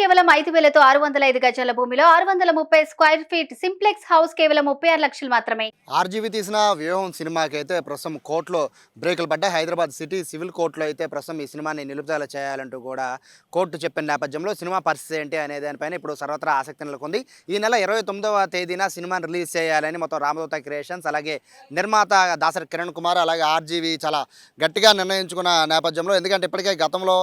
కేవలం ఐదు వేలతో ఆరు వందల ఐదు గజాల భూమిలో ఆరు వందల ముప్పై స్క్వేర్ ఫీట్ సింప్లెక్స్ హౌస్ కేవలం ముప్పై ఆరు లక్షలు మాత్రమే. ఆర్జీవి తీసిన వ్యూహం సినిమాకి అయితే ప్రస్తుతం కోర్టులో బ్రేకులు పడ్డాయి. హైదరాబాద్ సిటీ సివిల్ కోర్టులో అయితే ప్రస్తుతం ఈ సినిమాని నిలుపుదల చేయాలంటూ కూడా కోర్టు చెప్పిన నేపథ్యంలో సినిమా పరిస్థితి ఏంటి అనే దానిపైన ఇప్పుడు సర్వత్రా ఆసక్తి నెలకొంది. ఈ నెల ఇరవై తొమ్మిదవ తేదీన సినిమాని రిలీజ్ చేయాలని మొత్తం రామదూత క్రియేషన్స్ అలాగే నిర్మాత దాసరి కిరణ్ కుమార్ అలాగే ఆర్జీవి చాలా గట్టిగా నిర్ణయించుకున్న నేపథ్యంలో ఎందుకంటే ఇప్పటికే గతంలో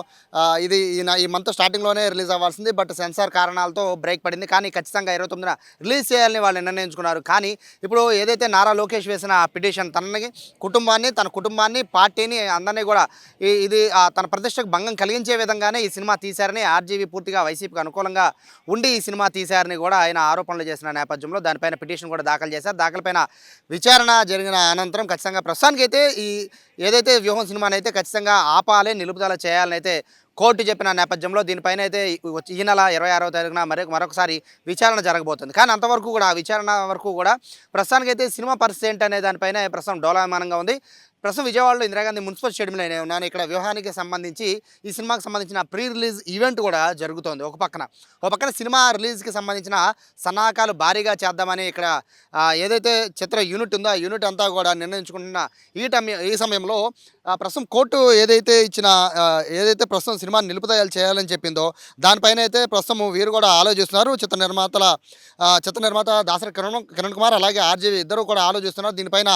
ఇది ఈ మంత్ స్టార్టింగ్లోనే రిలీజ్ అవ్వాల్సింది. బట్ సెన్సార్ కారణాలతో బ్రేక్ పడింది. కానీ ఖచ్చితంగా ఇరవై తొమ్మిదిన రిలీజ్ చేయాలని వాళ్ళు నిర్ణయించుకున్నారు. కానీ ఇప్పుడు ఏదైతే నారా లోకేష్ వేసిన పిటిషన్ తనని కుటుంబాన్ని తన కుటుంబాన్ని పార్టీని అందరినీ కూడా ఇది ఆ, తన ప్రతిష్టకు భంగం కలిగించే విధంగానే ఈ సినిమా తీశారని ఆర్జీవీ పూర్తిగా వైసీపీకి అనుకూలంగా ఉండి ఈ సినిమా తీశారని కూడా ఆయన ఆరోపణలు చేసిన నేపథ్యంలో దానిపైన పిటిషన్ కూడా దాఖలు చేశారు. దాఖలపైన విచారణ జరిగిన అనంతరం ఖచ్చితంగా ప్రస్తుతానికైతే ఈ ఏదైతే వ్యూహం సినిమాని అయితే ఖచ్చితంగా ఆపాలి నిలుపుదల చేయాలని అయితే కోర్టు చెప్పిన నేపథ్యంలో దీనిపైన అయితే వచ్చి ఈ నెల ఇరవై ఆరో తారీఖున మరి మరొకసారి విచారణ జరగబోతుంది. కానీ అంతవరకు కూడా ఆ విచారణ వరకు కూడా ప్రస్తుతానికైతే సినిమా పరిస్థితి ఏంటనే అనే దానిపైన ప్రస్తుతం డోలామానంగా ఉంది. ప్రస్తుతం విజయవాడలో ఇందిరాగాంధీ మున్సిపల్ స్టేడియంలో నేను ఉన్నాను. ఇక్కడ వ్యూహానికి సంబంధించి ఈ సినిమాకి సంబంధించిన ప్రీ రిలీజ్ ఈవెంట్ కూడా జరుగుతోంది. ఒక పక్కన ఒక పక్కన సినిమా రిలీజ్కి సంబంధించిన సన్నాహకాలు భారీగా చేద్దామని ఇక్కడ ఏదైతే చిత్ర యూనిట్ ఉందో ఆ యూనిట్ అంతా కూడా నిర్ణయించుకుంటున్న ఈ టైం ఈ సమయంలో ఆ, ప్రస్తుతం కోర్టు ఏదైతే ఇచ్చిన ఏదైతే ప్రస్తుతం సినిమా నిలుపుదయాలు చేయాలని చెప్పిందో దానిపైన అయితే ప్రస్తుతం వీరు కూడా ఆలోచిస్తున్నారు. చిత్ర నిర్మాతల చిత్ర నిర్మాత దాసరి కిరణ్ కిరణ్ కుమార్ అలాగే ఆర్జీవి ఇద్దరు కూడా ఆలోచిస్తున్నారు. దీనిపైన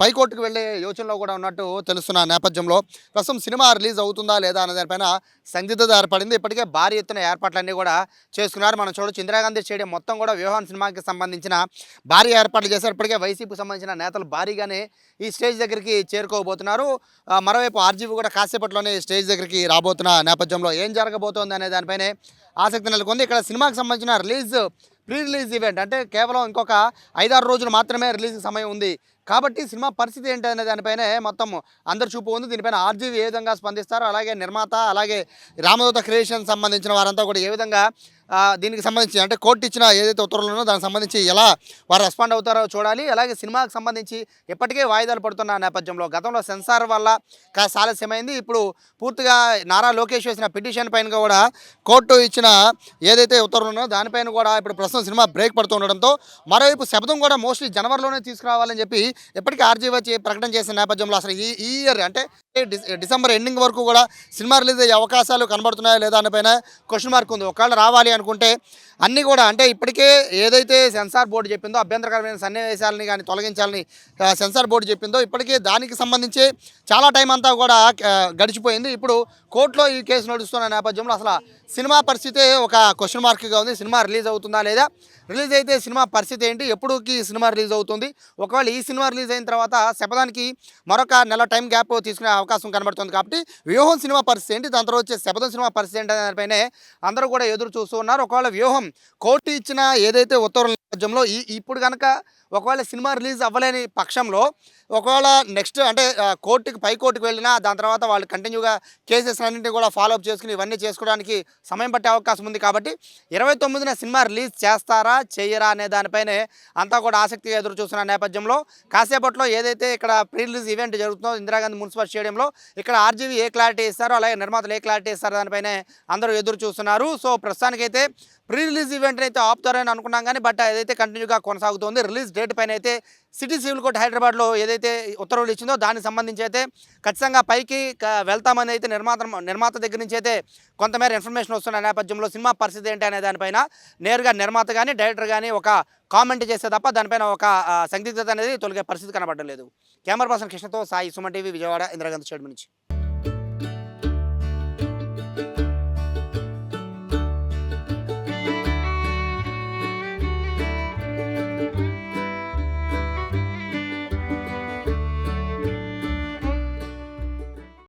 పైకోర్టుకు పై వెళ్ళే యోచనలో కూడా ఉన్నట్టు తెలుస్తున్న నేపథ్యంలో ప్రస్తుతం సినిమా రిలీజ్ అవుతుందా లేదా అనే దానిపైన సందిగ్ధత ఏర్పడింది. ఇప్పటికే భారీ ఎత్తున ఏర్పాట్లన్నీ కూడా చేసుకున్నారు. మనం చూడొచ్చు ఇందిరాగాంధీ స్టేడియం మొత్తం కూడా వ్యూహాన్ సినిమాకి సంబంధించిన భారీ ఏర్పాట్లు చేశారు. ఇప్పటికే వైసీపీకి సంబంధించిన నేతలు భారీగానే ఈ స్టేజ్ దగ్గరికి చేరుకోబోతున్నారు. మరోవైపు ఆర్జీవీ కూడా కాసేపట్లోనే స్టేజ్ దగ్గరికి రాబోతున్న నేపథ్యంలో ఏం జరగబోతోంది అనే దానిపైనే ఆసక్తి నెలకొంది. ఇక్కడ సినిమాకి సంబంధించిన రిలీజ్ ప్రీ రిలీజ్ ఈవెంట్. అంటే కేవలం ఇంకొక ఐదారు రోజులు మాత్రమే రిలీజ్ సమయం ఉంది. కాబట్టి సినిమా పరిస్థితి ఏంటి అనే దానిపైనే మొత్తం అందరు చూపు ఉంది. దీనిపైన ఆర్జీవి ఏ విధంగా స్పందిస్తారో? అలాగే నిర్మాత అలాగే రామదూత క్రియేషన్ సంబంధించిన వారంతా కూడా ఏ విధంగా దీనికి సంబంధించి అంటే కోర్టు ఇచ్చిన ఏదైతే ఉత్తర్వులు ఉన్నో దానికి సంబంధించి ఎలా వారు రెస్పాండ్ అవుతారో చూడాలి. అలాగే సినిమాకి సంబంధించి ఇప్పటికే వాయిదాలు పడుతున్న నేపథ్యంలో గతంలో సెన్సార్ వల్ల కాస్త ఆలస్యమైంది ఇప్పుడు పూర్తిగా నారా లోకేష్ వేసిన పిటిషన్ పైన కూడా కోర్టు ఇచ్చిన ఏదైతే ఉత్తర్వులు దానిపైన కూడా ఇప్పుడు ప్రస్తుతం సినిమా బ్రేక్ పడుతుండడంతో మరోవైపు శబ్దం కూడా మోస్ట్లీ జనవరిలోనే తీసుకురావాలని చెప్పి ఇప్పటికీ ఆర్జీ వచ్చి ప్రకటన చేసిన నేపథ్యంలో అసలు ఈ ఈ ఇయర్ అంటే డిసెంబర్ ఎండింగ్ వరకు కూడా సినిమా రిలీజ్ అయ్యే అవకాశాలు కనబడుతున్నాయా లేదా అనిపైన క్వశ్చన్ మార్క్ ఉంది. ఒకవేళ రావాలి అనుకుంటే అన్నీ కూడా అంటే ఇప్పటికే ఏదైతే సెన్సార్ బోర్డు చెప్పిందో అభ్యంతరకరమైన సన్నివేశాలని కానీ తొలగించాలని సెన్సార్ బోర్డు చెప్పిందో ఇప్పటికే దానికి సంబంధించి చాలా టైం అంతా కూడా గడిచిపోయింది. ఇప్పుడు కోర్టులో ఈ కేసు నడుస్తున్న నేపథ్యంలో అసలు సినిమా పరిస్థితి ఒక క్వశ్చన్ మార్క్గా ఉంది. సినిమా రిలీజ్ అవుతుందా లేదా? రిలీజ్ అయితే సినిమా పరిస్థితి ఏంటి? ఎప్పుడుకి సినిమా రిలీజ్ అవుతుంది? ఒకవేళ ఈ సినిమా రిలీజ్ అయిన తర్వాత శపథానికి మరొక నెల టైం గ్యాప్ తీసుకునే అవకాశం కనబడుతుంది కాబట్టి వ్యూహం సినిమా పరిస్థితి ఏంటి? దాని తర్వాత వచ్చే శపథం సినిమా పరిస్థితి ఏంటి? దానిపైనే అందరూ కూడా ఎదురు చూస్తూ ఉన్నారు. ఒకవేళ వ్యూహం కోర్టు ఇచ్చిన ఏదైతే ఉత్తర్వుల నేపథ్యంలో ఈ ఇప్పుడు కనుక ఒకవేళ సినిమా రిలీజ్ అవ్వలేని పక్షంలో ఒకవేళ నెక్స్ట్ అంటే కోర్టుకి పై కోర్టుకు వెళ్ళినా దాని తర్వాత వాళ్ళు కంటిన్యూగా కేసెస్ అన్నింటినీ కూడా ఫాలోఅప్ చేసుకుని ఇవన్నీ చేసుకోవడానికి సమయం పట్టే అవకాశం ఉంది కాబట్టి ఇరవై తొమ్మిదిన సినిమా రిలీజ్ చేస్తారా చేయరా అనే దానిపైనే అంతా కూడా ఆసక్తిగా ఎదురు చూస్తున్న నేపథ్యంలో కాసేపట్లో ఏదైతే ఇక్కడ ప్రీ రిలీజ్ ఈవెంట్ జరుగుతుందో ఇందిరాగాంధీ మున్సిపల్ స్టేడియంలో ఇక్కడ ఆర్జీవీ ఏ క్లారిటీ ఇస్తారో అలాగే నిర్మాతలు ఏ క్లారిటీ ఇస్తారో దానిపైనే అందరూ ఎదురు చూస్తున్నారు. సో ప్రస్తుతానికైతే ప్రీ రిలీజ్ ఈవెంట్ అయితే ఆపుతారని అనుకున్నాం కానీ బట్ అదైతే కంటిన్యూగా కొనసాగుతుంది రిలీజ్ డేట్ పైన అయితే సిటీ సివిల్ కోర్ట్ హైదరాబాద్లో ఏదైతే ఉత్తర్వులు ఇచ్చిందో దానికి సంబంధించి అయితే ఖచ్చితంగా పైకి వెళ్తామని అయితే నిర్మాత నిర్మాత దగ్గర నుంచి అయితే కొంతమేర ఇన్ఫర్మేషన్ వస్తున్న నేపథ్యంలో సినిమా పరిస్థితి ఏంటి అనే దానిపైన నేరుగా నిర్మాత కానీ డైరెక్టర్ కానీ ఒక కామెంట్ చేస్తే తప్ప దానిపైన ఒక సందిగ్ధత అనేది తొలగే పరిస్థితి కనబడలేదు కెమెరా పర్సన్ కృష్ణతో సాయి సుమన్ టీవీ విజయవాడ ఇందిరాగాంధీ స్టేడియం నుంచి.